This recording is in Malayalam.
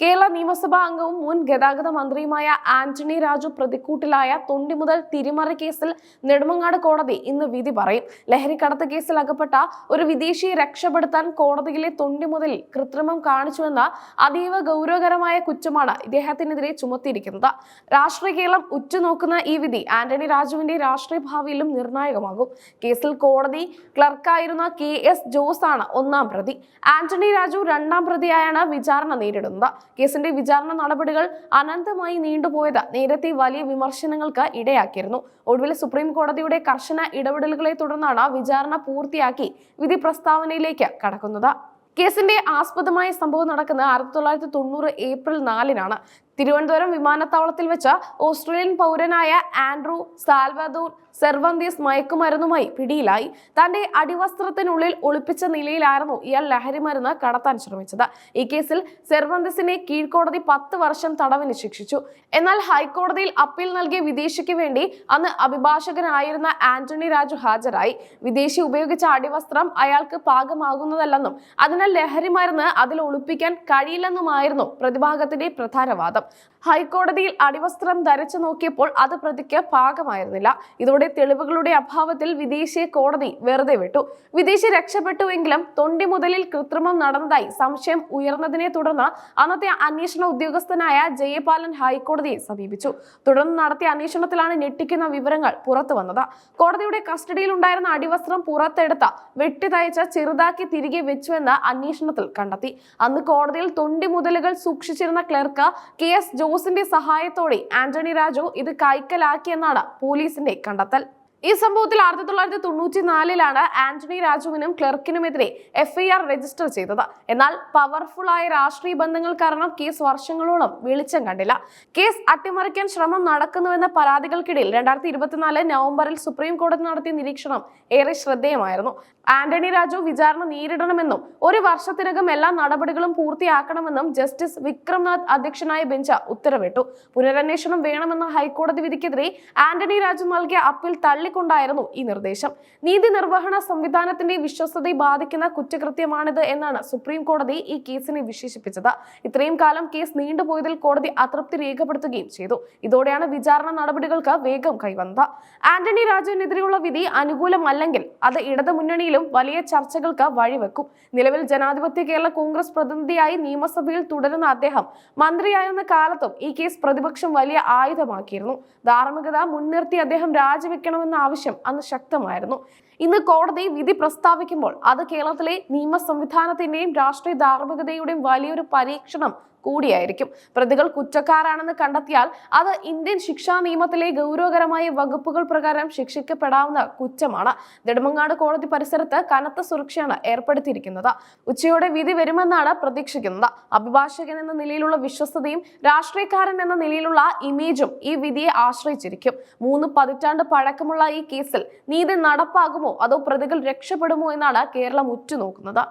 കേരള നിയമസഭാ അംഗവും മുൻ ഗതാഗത മന്ത്രിയുമായ ആന്റണി രാജു പ്രതിക്കൂട്ടിലായ തൊണ്ടി മുതൽ തിരിമറി കേസിൽ നെടുമങ്ങാട് കോടതി ഇന്ന് വിധി പറയും. ലഹരിക്കടത്ത് കേസിൽ അകപ്പെട്ട ഒരു വിദേശിയെ രക്ഷപ്പെടുത്താൻ കോടതിയിലെ തൊണ്ടി മുതൽ കൃത്രിമം കാണിച്ചുവെന്ന അതീവ ഗൗരവകരമായ കുറ്റമാണ് ഇദ്ദേഹത്തിനെതിരെ ചുമത്തിയിരിക്കുന്നത്. രാഷ്ട്രീയ കേരളം ഉറ്റുനോക്കുന്ന ഈ വിധി ആന്റണി രാജുവിന്റെ രാഷ്ട്രീയ ഭാവിയിലും നിർണായകമാകും. കേസിൽ കോടതി ക്ലർക്കായിരുന്ന കെ എസ് ജോസ് ആണ് ഒന്നാം പ്രതി. ആന്റണി രാജു രണ്ടാം പ്രതിയായാണ് വിചാരണ നേരിടുന്നത്. കേസിന്റെ വിചാരണ നടപടികൾ അനന്തമായി നീണ്ടുപോയത് നേരത്തെ വലിയ വിമർശനങ്ങൾക്ക് ഇടയാക്കിയിരുന്നു. ഒടുവിൽ സുപ്രീം കോടതിയുടെ കർശന ഇടപെടലുകളെ തുടർന്നാണ് വിചാരണ പൂർത്തിയാക്കി വിധി പ്രസ്താവനയിലേക്ക് കടക്കുന്നത്. കേസിന്റെ ആസ്പദമായ സംഭവം നടക്കുന്നത് ആയിരത്തി തൊള്ളായിരത്തി തൊണ്ണൂറ് ഏപ്രിൽ നാലിനാണ്. തിരുവനന്തപുരം വിമാനത്താവളത്തിൽ വെച്ച് ഓസ്ട്രേലിയൻ പൗരനായ ആൻഡ്രൂ സാൽവദൂർ സെർവന്തീസ് മയക്കുമരുന്നുമായി പിടിയിലായി. തന്റെ അടിവസ്ത്രത്തിനുള്ളിൽ ഒളിപ്പിച്ച നിലയിലായിരുന്നു ഇയാൾ ലഹരിമരുന്ന് കടത്താൻ ശ്രമിച്ചത്. ഈ കേസിൽ സെർവന്തീസിനെ കീഴ്ക്കോടതി പത്ത് വർഷം തടവിന് ശിക്ഷിച്ചു. എന്നാൽ ഹൈക്കോടതിയിൽ അപ്പീൽ നൽകിയ വിദേശിക്ക് വേണ്ടി അന്ന് അഭിഭാഷകനായിരുന്ന ആന്റണി രാജു ഹാജരായി. വിദേശി ഉപയോഗിച്ച അടിവസ്ത്രം അയാൾക്ക് പാകമാകുന്നതല്ലെന്നും അതിനാൽ ലഹരിമരുന്ന് അതിൽ ഒളിപ്പിക്കാൻ കഴിയില്ലെന്നുമായിരുന്നു പ്രതിഭാഗത്തിന്റെ പ്രധാന വാദം ഹൈക്കോടതിയിൽ അടിവസ്ത്രം ധരിച്ചു നോക്കിയപ്പോൾ അത് പ്രതിക്ക് പാകമായിരുന്നില്ല. ഇതോടെ തെളിവുകളുടെ അഭാവത്തിൽ വിദേശിയെ കോടതി വെറുതെ വിട്ടു. വിദേശി രക്ഷപ്പെട്ടുവെങ്കിലും തൊണ്ടി മുതലിൽ കൃത്രിമം നടന്നതായി സംശയം ഉയർന്നതിനെ തുടർന്ന് അന്നത്തെ അന്വേഷണ ഉദ്യോഗസ്ഥനായ ജയപാലൻ ഹൈക്കോടതിയെ സമീപിച്ചു. തുടർന്ന് നടത്തിയ അന്വേഷണത്തിലാണ് ഞെട്ടിക്കുന്ന വിവരങ്ങൾ പുറത്തു വന്നത്. കോടതിയുടെ കസ്റ്റഡിയിലുണ്ടായിരുന്ന അടിവസ്ത്രം പുറത്തെടുത്ത വെട്ടിതയച്ച് ചെറുതാക്കി തിരികെ വെച്ചുവെന്ന് അന്വേഷണത്തിൽ കണ്ടെത്തി. അന്ന് കോടതിയിൽ തൊണ്ടി മുതലുകൾ സൂക്ഷിച്ചിരുന്ന ക്ലർക്ക് കെ എസ് ജോസിന്റെ സഹായത്തോടെ ആന്റണി രാജു ഇത് കൈക്കലാക്കിയെന്നാണ് പോലീസിന്റെ കണ്ടെത്തൽ. ഈ സംഭവത്തിൽ ആയിരത്തി തൊള്ളായിരത്തി തൊണ്ണൂറ്റി നാലിലാണ് ആന്റണി രാജുവിനും ക്ലർക്കിനുമെതിരെ എഫ്ഐആർ രജിസ്റ്റർ ചെയ്തത്. എന്നാൽ പവർഫുൾ ആയ രാഷ്ട്രീയ ബന്ധങ്ങൾ കാരണം കേസ് വർഷങ്ങളോളം വെളിച്ചം കണ്ടില്ല. കേസ് അട്ടിമറിക്കാൻ ശ്രമം നടക്കുന്നുവെന്ന പരാതികൾക്കിടയിൽ രണ്ടായിരത്തി ഇരുപത്തിനാല് നവംബറിൽ സുപ്രീം കോടതി നടത്തിയ നിരീക്ഷണം ഏറെ ശ്രദ്ധേയമായിരുന്നു. ആന്റണി രാജു വിചാരണ നേരിടണമെന്നും ഒരു വർഷത്തിനകം എല്ലാ നടപടികളും പൂർത്തിയാക്കണമെന്നും ജസ്റ്റിസ് വിക്രംനാഥ് അധ്യക്ഷനായ ബെഞ്ച് ഉത്തരവിട്ടു. പുനരന്വേഷണം വേണമെന്ന ഹൈക്കോടതി വിധിക്കെതിരെ ആന്റണി രാജു നൽകിയ അപ്പീൽ തള്ളിക്കൊണ്ടായിരുന്നു ഈ നിർദ്ദേശം. നീതി നിർവഹണ സംവിധാനത്തിന്റെ വിശ്വസ്തതയെ ബാധിക്കുന്ന കുറ്റകൃത്യമാണിത് എന്നാണ് സുപ്രീം കോടതി ഈ കേസിനെ വിശേഷിപ്പിച്ചത്. ഇത്രയും കാലം കേസ് നീണ്ടുപോയതിൽ കോടതി അതൃപ്തി രേഖപ്പെടുത്തുകയും ചെയ്തു. ഇതോടെയാണ് വിചാരണ നടപടികൾക്ക് വേഗം കൈവന്നത്. ആന്റണി രാജുവിനെതിരെയുള്ള വിധി അനുകൂലമല്ലെങ്കിൽ അത് ഇടതു മുന്നണിയിലും വലിയ ചർച്ചകൾക്ക് വഴിവെക്കും. നിലവിൽ ജനാധിപത്യ കേരള കോൺഗ്രസ് പ്രതിനിധിയായി നിയമസഭയിൽ തുടരുന്ന അദ്ദേഹം മന്ത്രിയായിരുന്ന കാലത്തും ഈ കേസ് പ്രതിപക്ഷം വലിയ ആയുധമാക്കിയിരുന്നു. ധാർമ്മികത മുൻനിർത്തി അദ്ദേഹം രാജിവെക്കണമെന്ന ആവശ്യം അന്ന് ശക്തമായിരുന്നു. ഇന്ന് കോടതി വിധി പ്രസ്താവിക്കുമ്പോൾ അത് കേരളത്തിലെ നിയമ സംവിധാനത്തിന്റെയും രാഷ്ട്രീയ ധാർമ്മികതയുടെയും വലിയൊരു പരീക്ഷണം കൂടിയായിരിക്കും. പ്രതികൾ കുറ്റക്കാരാണെന്ന് കണ്ടെത്തിയാൽ അത് ഇന്ത്യൻ ശിക്ഷാ നിയമത്തിലെ ഗൗരവകരമായ വകുപ്പുകൾ പ്രകാരം ശിക്ഷിക്കപ്പെടാവുന്ന കുറ്റമാണ്. നെടുമങ്ങാട് കോടതി പരിസരത്ത് കനത്ത സുരക്ഷയാണ് ഏർപ്പെടുത്തിയിരിക്കുന്നത്. ഉച്ചയോടെ വിധി വരുമെന്നാണ് പ്രതീക്ഷിക്കുന്നത്. അഭിഭാഷകൻ എന്ന നിലയിലുള്ള വിശ്വസ്തതയും രാഷ്ട്രീയക്കാരൻ എന്ന നിലയിലുള്ള ഇമേജും ഈ വിധിയെ ആശ്രയിച്ചിരിക്കും. മൂന്ന് പതിറ്റാണ്ട് പഴക്കമുള്ള ഈ കേസിൽ നീതി നടപ്പാകുമോ അതോ പ്രതികൾ രക്ഷപ്പെടുമോ എന്നാണ് കേരളം ഉറ്റുനോക്കുന്നത്?